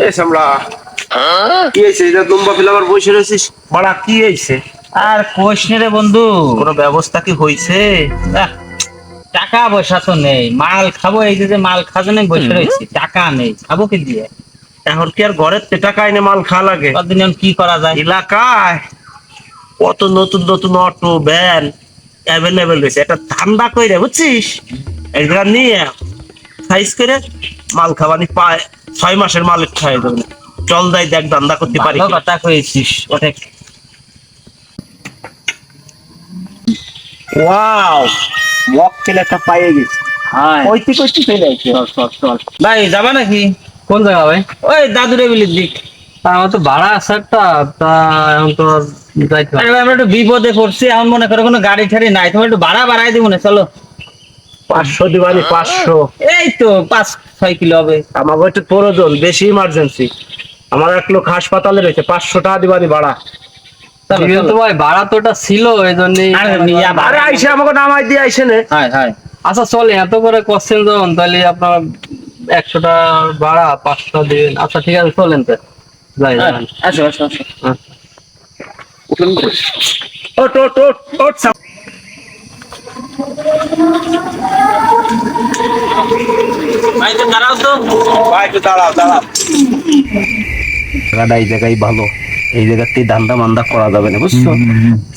এ সামলা কি হয়েছে? এটা লম্বা ফেলে আবার বসে রয়েছিস? বাড়া কি হয়েছে? আর কোষ নে রে বন্ধু। কোনো ব্যবস্থা কি হয়েছে? টাকা পয়সা তো নেই। মাল খাব এই যে যে মাল খাজনে বসে রয়েছি। টাকা নেই। খাব কি দিয়ে? এখন কি আর ঘরের তে টাকা এনে মাল খাওয়া লাগে? কতদিন কি করা যায়? এলাকায় কত নতুন নতুন অটো ভ্যান অ্যাভেলেবেল রয়েছে। একটা ধান্দা কইরে বুঝছিস? একটা নিয়ে সাইজ করে মাল খাবানি পায় ছয় মাসের মাল খাই দেবে চল যাই দেখ ধান্দা করতে পারি কথা কয়েছিস অনেক। ওয়াও একটা পাইয়ে গেছি। হ্যাঁ। চল চল চল ভাই যাবা নাকি? কোন জায়গা ভাই? ওই দাদুরে বিলির দিক। আমার তো ভাড়া আছে একটা তা এখন তো যাইতে আমরা একটু বিপদে পড়ছি এখন মনে করো কোনো গাড়ি ঠাড়ি নাই তোমার একটু ভাড়া বাড়াই দিব না চলো। পাঁচশো দিবানি পাঁচশো এই তো পাঁচ ছয় কিলো হবে আমাকে একটু প্রয়োজন বেশি ইমার্জেন্সি আমার এক লোক হাসপাতালে রয়েছে পাঁচশো টাকা দিবানি ভাড়া ভাই ভাড়া তো ওটা ছিল এই জন্যই আরে নিয়ে যা, আরে আইসে আমাকে নামাই দিয়ে আইসে নে হাই আচ্ছা চলে এত করে কোশ্চেন যখন তাহলে আপনার একশোটা ভাড়া পাঁচশো দিবেন আচ্ছা ঠিক আছে চলেন তো যাই হ্যাঁ। আসো আসো আসো হ্যাঁ। ওট ওট ওট ওট সাম- ভাই তো দাঁড়াও তো ভাই একটু দাঁড়াও দাঁড়াও জায়গাটা এই জায়গায় ভালো। এই জায়গাতে ধান্দা মান্দা করা যাবে না বুঝছ?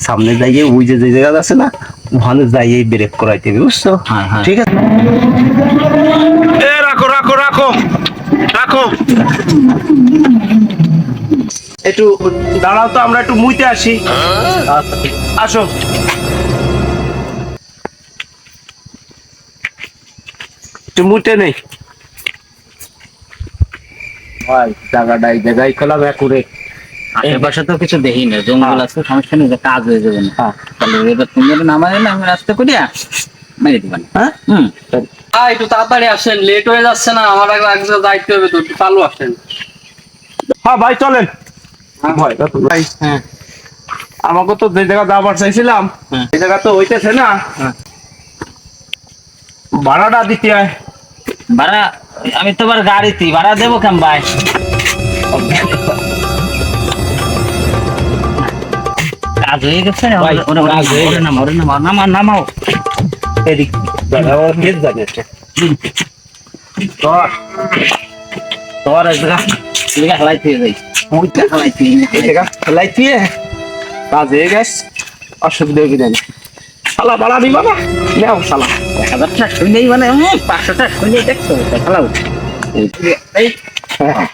সামনে যাইয়ে ওই যে যে জায়গা আছে না ওখানে যাইয়ে ব্রেক করাইতে হবে বুঝছ? হ্যাঁ, হ্যাঁ। ঠিক আছে? এ রাখো রাখো রাখো। রাখো। একটু দাঁড়াও তো আমরা একটু মুইতে আসি। আচ্ছা। আসো। একটু মুইতে নেই। ভাই জায়গাটা এই জায়গায় খোলা ব্যাকুরে আশেপাশে তো কিছু দেখি না জঙ্গল আছে সমস্যা নেই কাজ হয়ে যাবে না। হ্যাঁ। তাহলে এবার তুমি যদি নামাই না আমি রাস্তা করিয়া মেরে দিবেন হ্যাঁ? হুম। একটু তাড়াতাড়ি আসেন লেট হয়ে যাচ্ছে না আমার আগে আগে যাইতে হবে তো একটু চালু আসেন। হ্যাঁ ভাই চলেন। ভাই। ভাই হ্যাঁ। আমাকে তো যে জায়গা যাবার চাইছিলাম। এই জায়গা তো হইতেছে না। ভাড়াটা দিতে হয়। ভাড়া আমি তোমার গাড়িতে ভাড়া দেবো কেন ভাই? কাজ হয়ে গেছে নামাও এদিক। তোর তোর যাই ওইটা কাজ হয়ে গেছে। অসুবিধা হবে না। শালা ভাড়া দিবা না নেও শালা এক হাজার টাকা শুনেই মানে পাঁচশো টাকা শুনেই দেখছ শালা এই হ্যাঁ।